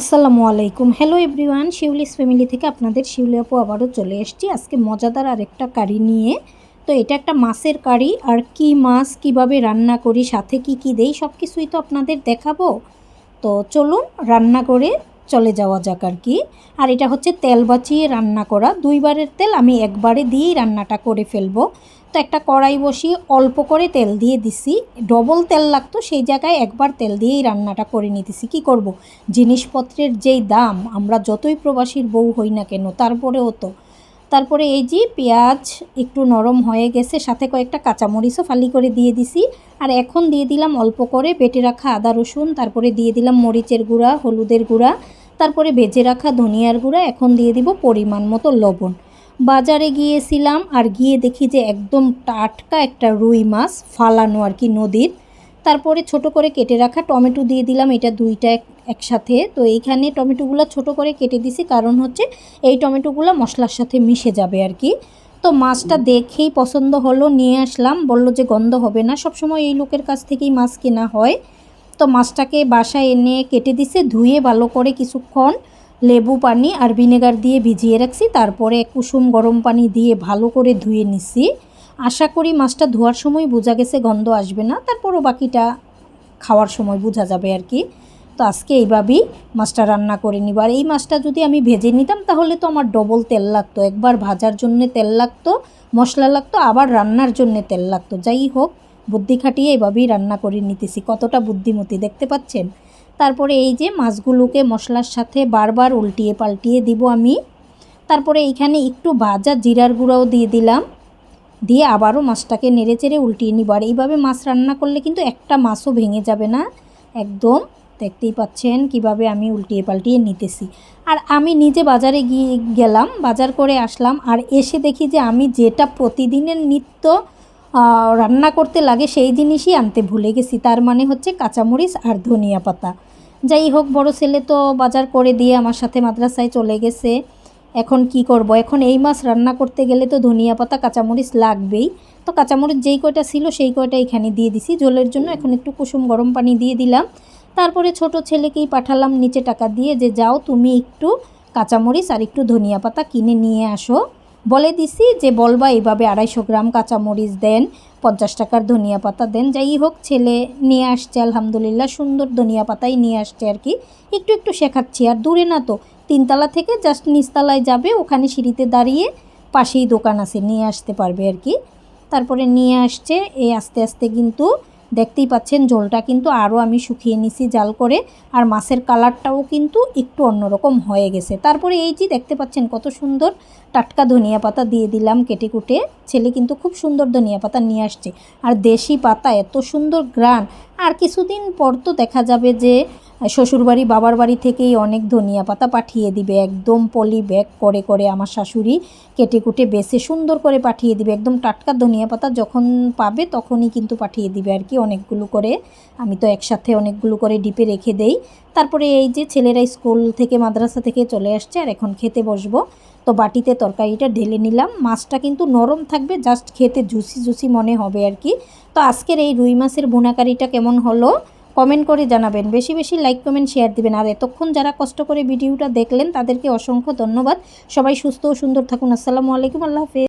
আসসালামু আলাইকুম। Hello everyone Shiuli's family থেকে আপনাদের শিউলি আপু আবারও চলে এসেছি। আজকে মজাদার আরেকটা কারি নিয়ে। তো এটা একটা মাছের কারি। আর কি মাছ, কীভাবে রান্না করি, সাথে কি কি দেই সব কিছুই তো আপনাদের দেখাবো। তো চলুন রান্না করে চলে যাওয়া যাক আর কি। আর এটা হচ্ছে তেল বাঁচিয়ে রান্না করা। দুইবারের তেল আমি একবারে দিয়েই রান্নাটা করে ফেলব। তো একটা কড়াই বসিয়ে অল্প করে তেল দিয়ে দিছি। ডবল তেল লাগতো, সেই জায়গায় একবার তেল দিয়েই রান্নাটা করে নিতেছি। কি করব। জিনিসপত্রের যেই দাম, আমরা যতই প্রবাসীর বউ হই না কেন, তারপরেও তো তারপরে এই যে পেঁয়াজ একটু নরম হয়ে গেছে, সাথে কয়েকটা কাঁচামরিচও ফালি করে দিয়ে দিছি। আর এখন দিয়ে দিলাম অল্প করে বেটে রাখা আদা রসুন, তারপরে দিয়ে দিলাম মরিচের গুঁড়া, হলুদের গুঁড়া, তারপরে ভেজে রাখা ধনিয়ার গুঁড়া, এখন দিয়ে দিব পরিমাণ মতো লবণ। বাজারে গিয়েছিলাম আর গিয়ে দেখি যে একদম টাটকা একটা রুই মাছ ফালানো আর কি নদীর। তারপরে ছোট করে কেটে রাখা টমেটো দিয়ে দিলাম, এটা দুইটা একসাথে। তো এইখানে টমেটোগুলো ছোট করে কেটে দিছি, কারণ হচ্ছে এই টমেটোগুলো মশলার সাথে মিশে যাবে আর কি। তো মাছটা দেখেই পছন্দ হলো, নিয়ে আসলাম, বলল যে গন্ধ হবে না। সবসময় এই লোকের কাছ থেকেই মাছ কেনা হয়। তো মাছটাকে বাসায় এনে কেটে দিছে, ধুয়ে ভালো করে কিছুক্ষণ লেবু পানি আর ভিনেগার দিয়ে ভিজিয়ে রাখছি। তারপরে কুসুম গরম পানি দিয়ে ভালো করে ধুয়ে নিছি। আশা করি মাছটা ধোয়ার সময় বোঝা গেছে গন্ধ আসবে না, তারপরও বাকিটা খাওয়ার সময় বোঝা যাবে আর কি। তো আজকে এইভাবেই মাছটা রান্না করে নিব। আর এই মাছটা যদি আমি ভেজে নিতাম তাহলে তো আমার ডবল তেল লাগতো। একবার ভাজার জন্যে তেল লাগতো, মশলা লাগতো, আবার রান্নার জন্যে তেল লাগতো। যাই হোক, বুদ্ধি খাটিয়ে এইভাবেই রান্না করে নিতেছি। কতটা বুদ্ধিমতী দেখতে পাচ্ছেন? তারপরে এই যে মাছগুলোকে মশলার সাথে বারবার উল্টিয়ে পাল্টিয়ে দিব আমি। তারপরে এইখানে একটু ভাজা জিরার গুঁড়াও দিয়ে দিলাম। দিয়ে আবারও মাছটাকে নেড়ে চেড়ে উল্টিয়ে নিব। আর এইভাবে মাছ রান্না করলে কিন্তু একটা মাছও ভেঙে যাবে না। একদম দেখতেই পাচ্ছেন কীভাবে আমি উল্টিয়ে পাল্টিয়ে নিতেছি। আর আমি নিজে বাজারে গিয়ে গেলাম, বাজার করে আসলাম আর এসে দেখি যে আমি যেটা প্রতিদিনের নিত্য রান্না করতে লাগে সেই জিনিসই আনতে ভুলে গেছি। তার মানে হচ্ছে কাঁচামরিচ আর ধনিয়া পাতা। যাই হোক, বড় ছেলে তো বাজার করে দিয়ে আমার সাথে মাদ্রাসায় চলে গেছে। এখন কি করব? এখন এই মাছ রান্না করতে গেলে তো ধনিয়া পাতা, কাঁচামরিচ লাগবেই। তো কাঁচামরিচ যেই কয়টা ছিল সেই কয়টা এখানে দিয়ে দিছি। ঝোলের জন্য এখন একটু কুসুম গরম পানি দিয়ে দিলাম। তারপরে ছোট ছেলেকেই পাঠালাম নিচে টাকা দিয়ে যে, যাও তুমি একটু কাঁচামরিচ আর একটু ধনিয়া পাতা কিনে নিয়ে আসো। বলে দিছি যে, বলবা এইভাবে আড়াইশো গ্রাম কাঁচামরিচ দেন, পঞ্চাশ টাকার ধনিয়া পাতা দেন। যাই হোক, ছেলে নিয়ে আসছে, আলহামদুলিল্লাহ, সুন্দর ধনিয়া পাতাই নিয়ে আসছে আর কি। একটু একটু শেখাচ্ছি, আর দূরে না তো তিনতলা থেকে জাস্ট নিচতলায় যাবে, ওখানে সিঁড়িতে দাঁড়িয়ে পাশেই দোকান আছে, নিয়ে আসতে পারবে আর কি। তারপরে নিয়ে আসছে এই আস্তে আস্তে কিন্তু দেখতেই পাচ্ছেন ঝোলটা কিন্তু আরও আমি শুকিয়ে নিছি জাল করে, আর মাছের কালারটাও কিন্তু একটু অন্যরকম হয়ে গেছে। তারপরে এই যে দেখতে পাচ্ছেন কত সুন্দর টাটকা ধনিয়া পাতা দিয়ে দিলাম কেটে কুটে ছেলে কিন্তু খুব সুন্দর ধনিয়া পাতা নিয়ে আসছে। আর দেশি পাতা এত সুন্দর গ্রান, আর কিছুদিন পর তো দেখা যাবে যে শ্বশুরবাড়ি, বাবার বাড়ি থেকেই অনেক ধনিয়া পাতা পাঠিয়ে দিবে। একদম পলি ব্যাগ করে করে আমার শাশুড়ি কেটে কুটে বেছে সুন্দর করে পাঠিয়ে দিবে। একদম টাটকা ধনিয়া পাতা যখন পাবে তখনই কিন্তু পাঠিয়ে দিবে আর কি অনেকগুলো করে। আমি তো একসাথে অনেকগুলো করে ডিপে রেখে দেই। তারপরে এই যে ছেলেরা স্কুল থেকে, মাদ্রাসা থেকে চলে আসছে আর এখন খেতে বসবো। তো বাটিতে তরকারিটা ঢেলে নিলাম। মাছটা কিন্তু নরম থাকবে, জাস্ট খেতে জুসি জুসি মনে হবে আর কি। তো আজকের এই রুই মাছের বোনাকারিটা কেমন হলো? কমেন্ট করে জানাবেন। বেশি বেশি লাইক, কমেন্ট শেয়ার দিবেন। আর এতক্ষণ যারা কষ্ট করে ভিডিওটা দেখলেন, তাদেরকে অসংখ্য ধন্যবাদ। সবাই সুস্থ ও সুন্দর থাকুন। আসসালামু আলাইকুম। আল্লাহ হাফেজ।